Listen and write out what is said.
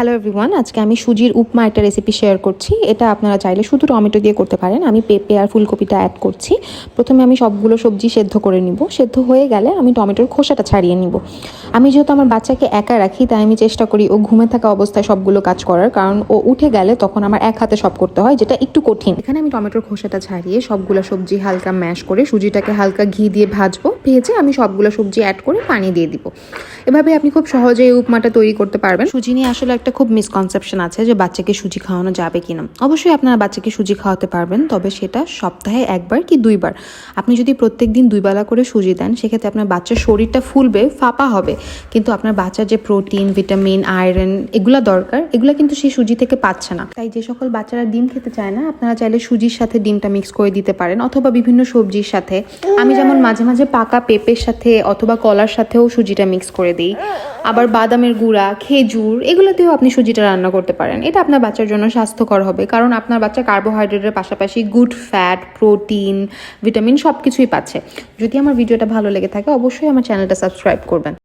Hello everyone আজকে আমি সুজির উপমা একটা রেসিপি শেয়ার করছি। এটা আপনারা চাইলে শুধু টমেটো দিয়ে করতে পারেন। আমি পেঁপে আর ফুলকপিটা অ্যাড করছি। প্রথমে আমি সবগুলো সবজি সেদ্ধ করে নিব। সেদ্ধ হয়ে গেলে আমি টমেটোর খোসাটা ছাড়িয়ে নিব। আমি যেহেতু আমার বাচ্চাকে একা রাখি, তাই আমি চেষ্টা করি ও ঘুমে থাকা অবস্থায় সবগুলো কাজ করার। কারণ ও উঠে গেলে তখন আমার এক হাতে সব করতে হয়, যেটা একটু কঠিন। এখানে আমি টমেটোর খোসাটা ছাড়িয়ে সবগুলো সবজি হালকা ম্যাশ করে সুজিটাকে হালকা ঘি দিয়ে ভাজবো। ভেজে আমি সবগুলো সবজি অ্যাড করে পানি দিয়ে দিব। এভাবে আপনি খুব সহজে এই উপমাটা তৈরি করতে পারবেন। সুজি নিয়ে আসলে একটা খুব মিসকনসেপশন আছে যে বাচ্চাকে সুজি খাওয়ানো যাবে কিনা। অবশ্যই আপনারা বাচ্চাকে সুজি খাওয়াতে পারবেন, তবে সেটা সপ্তাহে একবার কি দুইবার। আপনি যদি প্রত্যেক দিন দুইবেলা করে সুজি দেন, সেক্ষেত্রে আপনার বাচ্চার শরীরটা ফুলবে, ফাঁপা হবে। কিন্তু আপনার বাচ্চার যে প্রোটিন ভিটামিন আয়রন এগুলো দরকার এগুলা কিন্তু সেই সুজি থেকে পাচ্ছে না। তাই যে সকল বাচ্চারা ডিম খেতে চায় না, আপনারা চাইলে সুজির সাথে ডিমটা মিক্স করে দিতে পারেন অথবা বিভিন্ন সবজির সাথে। আমি যেমন মাঝে মাঝে পাকা পেঁপের সাথে অথবা কলার সাথেও সুজিটা মিক্স করে দিই। আবার বাদামের গুঁড়া, খেজুর, এগুলোতেও আপনি সুজিটা রান্না করতে পারেন। এটা আপনার বাচ্চার জন্য স্বাস্থ্যকর হবে, কারণ আপনার বাচ্চা কার্বোহাইড্রেটের পাশাপাশি গুড ফ্যাট প্রোটিন ভিটামিন সব কিছুই পাচ্ছে। যদি আমার ভিডিওটা ভালো লেগে থাকে, অবশ্যই আমার চ্যানেলটা সাবস্ক্রাইব করবেন।